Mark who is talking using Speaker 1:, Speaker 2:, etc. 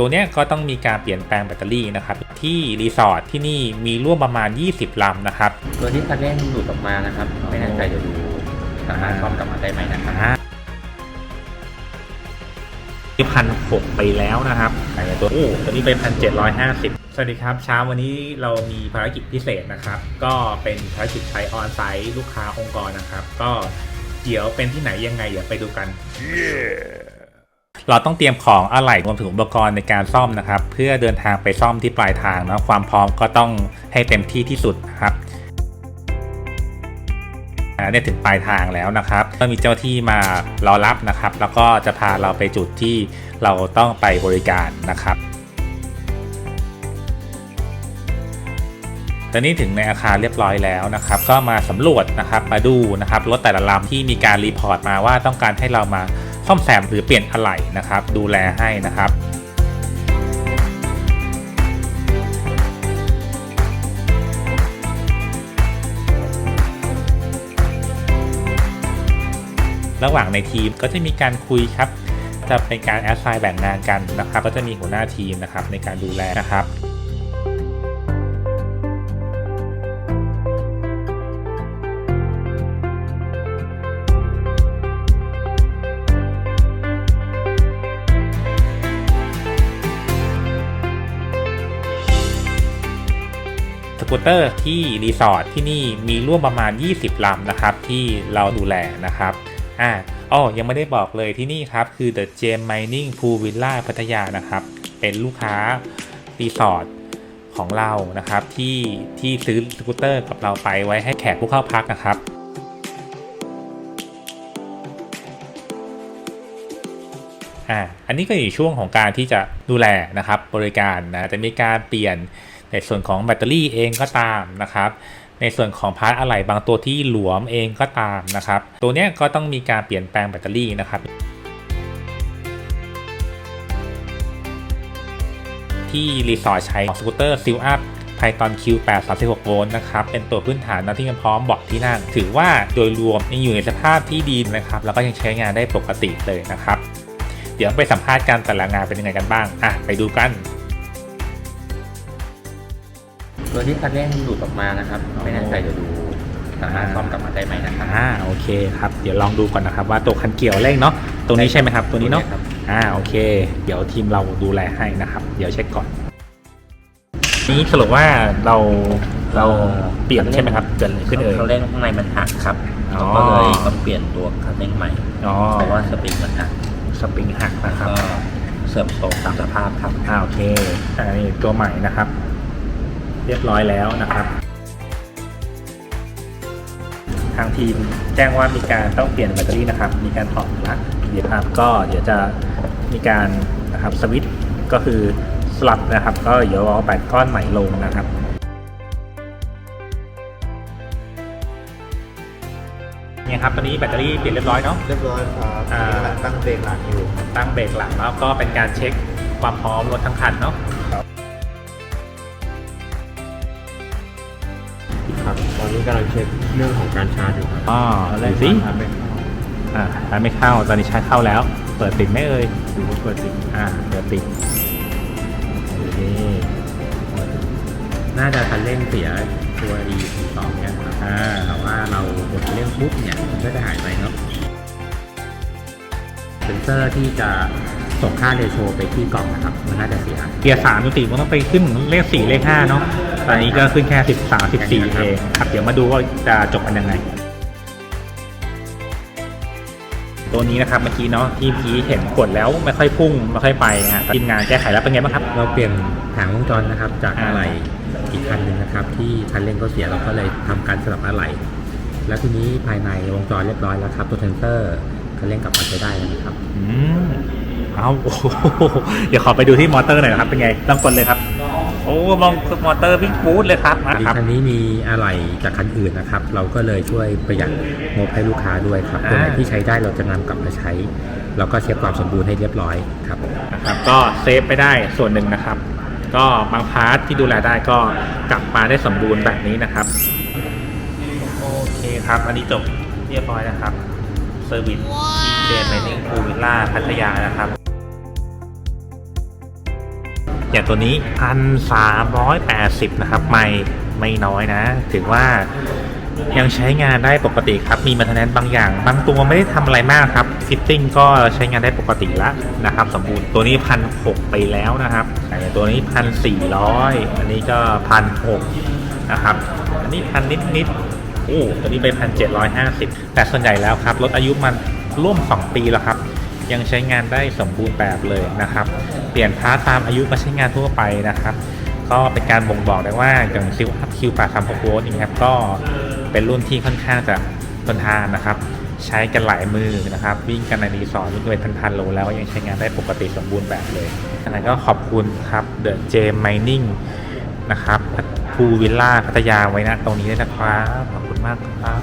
Speaker 1: ตัวเนี้ยก็ต้องมีการเปลี่ยนแปลงแบตเตอรี่นะครับ ที่รีสอร์ทที่นี่มีร่วมประมาณ 20 ลำนะครับ
Speaker 2: ตัวที่คันเร่งหลุดออกมานะครับ ไม่แน่ใจเดี๋ยวดูสามารถซ่อมกลับมาได้ไหมนะครับ
Speaker 1: ที่พันหกไปแล้วนะครับไอ้ตัวโอ้ตัวนี้เป็นพันเจ็ดร้อยห้าสิบสวัสดีครับ เช้าวันนี้เรามีภารกิจพิเศษนะครับ ก็เป็นภารกิจใช้ออนไซต์ลูกค้าองค์กรนะครับ ก็เดี๋ยวเป็นที่ไหนยังไงเดี๋ยวไปดูกัน เราต้องเตรียมของอะไหล่รวมถึงอุปกรณ์ในการซ่อมนะครับ เพื่อเดินทางไปซ่อมที่ปลายทางนะความพร้อมก็ต้องให้เต็มที่ที่สุดนะครับเนี่ยถึงปลายทางแล้วนะครับก็มีเจ้าที่มารอรับนะครับ แล้วก็จะพาเราไปจุดที่เราต้องไปบริการนะครับ ตอนนี้ถึงในอาคารเรียบร้อยแล้วนะครับ ก็มาสำรวจนะครับ มาดูนะครับรถแต่ละลำที่มีการรีพอร์ตมาว่าต้องการให้เรามา ซ่อมแซมหรือเปลี่ยนอะไหล่นะครับ ดูแลให้นะครับระหว่างในทีมก็จะมีการคุยครับ จะเป็นการแอสไซน์แบ่งงานกันนะครับ ก็จะมีหัวหน้าทีมนะครับในการดูแลนะครับ กูตเตอร์ที่รีสอร์ทที่นี่มีร่วมประมาณ 20 ลำนะครับ ที่เราดูแลนะครับอ่าอ๋อยังไม่ได้บอกเลยที่นี่ครับ คือ The Gem Mining Pool Villa พัทยานะครับ เป็นลูกค้ารีสอร์ทของเรานะครับ ที่ที่ซื้อสกูตเตอร์กับเราไปไว้ให้แขกผู้เข้าพักนะครับอ่าอันนี้ก็อยู่ช่วงของการที่จะดูแลนะครับบริการนะจะมีการเปลี่ยน ในส่วนของแบตเตอรี่เองก็ตามนะครับในส่วนของพาร์ทอะไหล่บางตัวที่หลวมเองก็ตามนะครับ ตัวนี้ก็ต้องมีการเปลี่ยนแปลงแบตเตอรี่นะครับ ที่รีสอร์ทใช้ของสกูตเตอร์ซิลอัพ Python Q8 36 โวลต์นะครับ เป็นตัวพื้นฐานนะที่ยังพร้อมเบาะที่นั่ง ถือว่าโดยรวมยังอยู่ในสภาพที่ดีนะครับ แล้วก็ยังใช้งานได้ปกติเลยนะครับ เดี๋ยวไปสัมภาษณ์กันแต่ละงานเป็นยังไงกันบ้างอะไปดูกัน
Speaker 2: ตัวที่คันเร่งหลุดออกมานะครับ ไม่แน่ใจเดี๋ยวดูสามารถซ่อมกลับมาได้ไหมนะครับ
Speaker 1: อ่าโอเคครับ เดี๋ยวลองดูก่อนนะครับ ว่าตัวคันเกี่ยวเร่งเนาะตรงนี้ใช่ไหมครับ ตัวนี้เนาะ
Speaker 2: ครับ
Speaker 1: อ่าโอเค เดี๋ยวทีมเราดูแลให้นะครับ เดี๋ยวเช็คก่อน นี้สรุปว่าเราเราเปลี่ยนใช่ไหมครับเกิดอะไรขึ้นเอ่ย
Speaker 2: เขาเร่งข้างในมันหักครับ
Speaker 1: อ๋อ
Speaker 2: เราก็เลยต้องเปลี่ยนตัวคันเร่งใหม่
Speaker 1: อ๋อ
Speaker 2: เพราะว่าสปริงมันหัก
Speaker 1: สปริงหักนะครับ
Speaker 2: ก็เสื่อมโทรมตามสภาพครับ
Speaker 1: อ่าโอเคอันนี้ตัวใหม่นะครับ เรียบร้อยแล้วนะครับ ทางทีมแจ้งว่ามีการต้องเปลี่ยนแบตเตอรี่นะครับ มีการถอดปลั๊กเดี๋ยวครับก็เดี๋ยวจะมีการนะครับสวิตช์ก็คือสลับนะครับ ก็เดี๋ยวเอาแบตก้อนใหม่ลงนะครับเนี่ยครับตอนนี้แบตเตอรี่เปลี่ยนเรียบร้อยเนาะ
Speaker 3: เรียบร้อยครับ
Speaker 1: อ่า
Speaker 3: ตั้งเบรกหลังอยู่
Speaker 1: ตั้งเบรกหลังแล้วก็เป็นการเช็คความพร้อมรถทั้งคันเนาะ
Speaker 3: ครับ ตอนนี้กำลังเช็คเรื่องของการชาร์จอยู่ครับ
Speaker 1: อ๋อดูสิ
Speaker 3: ชาร์จไม่เข้า
Speaker 1: อ่าชาร์จไม่เข้า ตอนนี้ชาร์จเข้าแล้ว เปิดติดไหมเอ่ย
Speaker 3: ดูว่าเปิดติด
Speaker 1: อ่า เปิดติดโอเค
Speaker 2: น่าจะคันเร่งเสียตัว e สองเนี่ยครับ
Speaker 1: อ่า
Speaker 2: แต่ว่าเรากดเร่งปุ๊บเนี่ยมันก็จะหายไปเนาะเซนเซอร์ที่จะ ส่งค่าเรโชไปที่กล่องนะครับมันน่าจะเสีย
Speaker 1: เกียร์สามปกติมันต้องไปขึ้นเลขสี่เลขห้าเนาะตอนนี้ก็ขึ้นแค่สิบสามสิบสี่เองครับเดี๋ยวมาดูว่าจะจบกันยังไง ตัวนี้นะครับเมื่อกี้เนาะที่พี่เห็นกดแล้วไม่ค่อยพุ่งไม่ค่อยไปฮะทีมงานแก้ไขแล้วเป็นไงบ้างครับ
Speaker 2: เราเปลี่ยนถังวงจรนะครับ จาก
Speaker 1: อ่า
Speaker 2: อะไหล่อีกคันหนึ่งนะครับ ที่คันเร่งก็เสียเราก็เลยทำการสลับอะไหล่แล้วทีนี้ภายในวงจรเรียบร้อยแล้วครับตัวเซนเซอร์คันเร่งกลับมาใช้ได้แล้วนะครับ
Speaker 1: อืม เอาโอ้โหเดี๋ยวขอไปดูที่มอเตอร์หน่อยนะครับ เป็นไงต้องกดเลยครับ โอ้มองมอเตอร์วิ่งปูดเลยครับนะ
Speaker 2: ดี
Speaker 1: ครับ
Speaker 2: คันนี้มีอะไหล่จากคันอื่นนะครับ เราก็เลยช่วยประหยัดงบให้ลูกค้าด้วยครับตัวไหน
Speaker 1: อ่า
Speaker 2: ที่ใช้ได้เราจะนำกลับมาใช้ แล้วก็เช็คความสมบูรณ์ให้เรียบร้อยครับ
Speaker 1: นะครับ ก็เซฟไปได้ส่วนหนึ่งนะครับ ก็บางพาร์ทที่ดูแลได้ก็กลับมาได้สมบูรณ์แบบนี้นะครับโอเคครับ อันนี้จบเรียบร้อยนะครับเซอร์วิสที่เจนไมนิ่งพูวิลล่าพัทยานะครับ อย่างตัวนี้พันสามร้อยแปดสิบนะครับ ไม่ไม่น้อยนะ ถือว่ายังใช้งานได้ปกติครับมีมาทนแนนบางอย่าง บางตัวไม่ได้ทำอะไรมากครับฟิตติ้งก็ใช้งานได้ปกติแล้วนะครับ สมบูรณ์ตัวนี้พันหกไปแล้วนะครับอย่างตัวนี้พันสี่ร้อยอันนี้ก็พันหกนะครับ อันนี้พันนิดนิดๆโอ้ตัวนี้ไปพันเจ็ดร้อยห้าสิบแต่ส่วนใหญ่แล้วครับรถอายุมันร่วม 2 ปีแล้วครับ ยังใช้งานได้สมบูรณ์แบบเลยนะครับ เปลี่ยนพาร์ทตามอายุมาใช้งานทั่วไปนะครับ ก็เป็นการบ่งบอกได้ว่าอย่างซิลอัพคิวปาทำหกโวลต์นี่ครับก็เป็นรุ่นที่ค่อนข้างจะทนทานนะครับ ใช้กันหลายมือนะครับ วิ่งกันในรีสอร์ทวิ่งไปพันๆโลแล้วยังใช้งานได้ปกติสมบูรณ์แบบเลยอันนั้นก็ขอบคุณครับเดอะเจมไมนิ่งนะครับภูวิลล่าพัทยาไว้นะตรงนี้ด้วยนะครับ ขอบคุณมากครับ